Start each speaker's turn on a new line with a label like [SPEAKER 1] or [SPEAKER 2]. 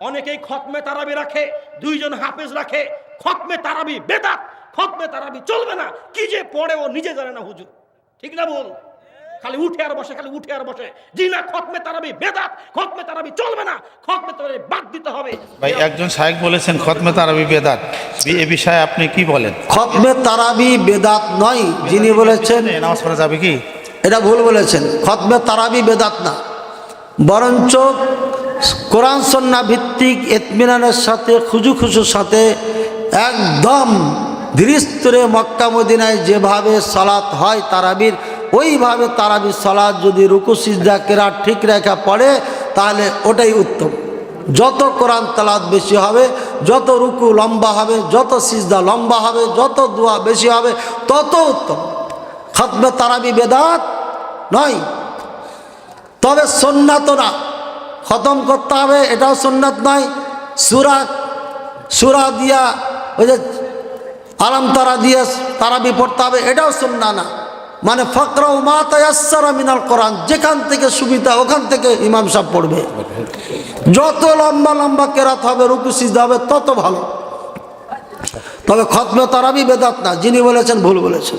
[SPEAKER 1] অনেকেই খতমে তারাবি রাখে দুইজন হাফেজ রাখে। খতমে তারাবি বেদাত খতমে তারাবি চলবে না। কি যে পড়ে ও নিজে জানে না হুজুর। ঠিক না বল? খালি উঠে আর বসে খালি উঠে আর বসে। জি না খতমে তারাবি বেদাত খতমে তারাবি চলবে না। খতমে তারাবি বাদ দিতে হবে।
[SPEAKER 2] ভাই একজন সাহেব বলেছেন খতমে তারাবি বেদাত। এ বিষয়ে আপনি কি বলেন?
[SPEAKER 3] খতমে তারাবি বেদাত নয় যিনি বলেছেন
[SPEAKER 2] নামাজ পড়া যাবে কি?
[SPEAKER 3] এটা ভুল বলেছেন। খতমে তারাবি বেদাত না। বরঞ্চ কোরআন সন্না ভিত্তিক এতমিনানের সাথে, খুজু খুশুর সাথে একদম ধীরস্তরে মক্কা মদিনায় যেভাবে সালাত হয় তারাবির, ওইভাবে তারাবির সালাত যদি রুকু, সিজদা কেরা ঠিক রেখা পড়ে, তাহলে ওটাই উত্তম। যত কোরআন তালাত বেশি হবে, যত রুকু লম্বা হবে, যত সিজদা লম্বা হবে, যত দোয়া বেশি হবে, তত উত্তম। খতমে তারাবি বেদাত নয়। তবে সন্ন্যাত না খতম করতে হবে, এটাও সন্ন্যাত নয়। সুরা সুরা দিয়া ওই যে আলাম তারা দিয়ে তারাবি পড়তে হবে, এটাও সন্না না। মানে ফকরাও মা তায়াসারা মিনাল কোরআন, যেখান থেকে সুবিধা ওখান থেকে ইমাম সাহেব পড়বে। যত লম্বা লম্বা কেরাত হবে, রুকু সিজদা হবে, তত ভালো। তবে খতমে তারাবি বেদাত না, যিনি বলেছেন ভুল বলেছেন।